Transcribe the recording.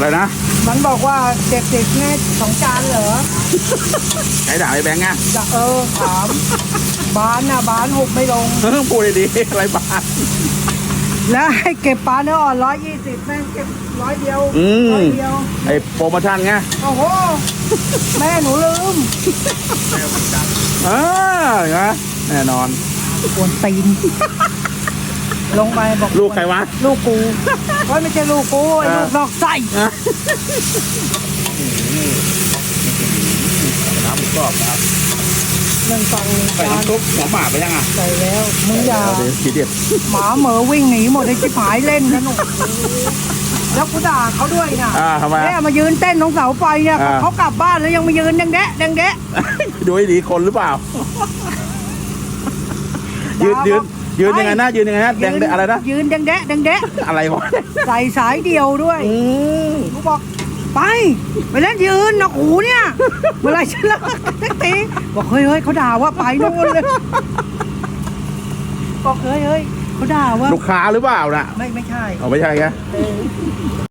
อะไรนะ มันบอกว่าเจ็ดสิบเนี่ยสองจานเหรอใช้ด่าไอ้แบงค์ไงจะเออถาม บ้านน่ะบ้านหุบไม่ลง เออพูดดีๆอะไรบ้างแล้วให้เก็บปลาเนื้ออ่อนร้อยยี่สิบแม่งเก็บร้อยเดียวอืมร้อยเดียวไอ้โปรโมชั่นไงโอ้โห แม่หนูลืมเออเห็นไหมแน่นอน กวนตีน ลงไปบอกลูกใครวะ ลูกกูเฮ้ยไม่ใช่ลูกกูไอ้เออลูกนอกไส้น้ำหมูกรอบนะครับหนึ่งสองหนึ่งใส่จานน้ำซุปหัวหมาไปยังอะใส่แล้วมึงอย่าเดี๋ยวทีเด็ดหมาเหมอวิ่งหนีหมดเลยชิบหายเล่นกันหนูแล้วกูด่าเขาด้วยนะอ่าทำไมเนี่ยมายืนเต้นตรงเสาไฟเนี่ยอ่าเขากลับบ้านแล้วยังมายืนแดงแดะแดงแดะดูให้ดีคนหรือเปล่า ยืนยืนยืนยังไงนะยืนยังไงนะแดงอะไรนะยืนแดงแดะแดงแดะอะไรวะใส่สายเดียวด้วยอืมกูบอกไปไปเล่นยืนนะหูเนี่ยเมื่อไหรฉันเลิกตีบอกเฮ้ยเฮ้ยเขาด่าว่าไปนู่นเลยบอกเฮ้ยเฮ้ยเขาด่าว่าลูกค้าหรือเปล่าน่ะไม่ไม่ใช่เอาไม่ใช่ไงเออ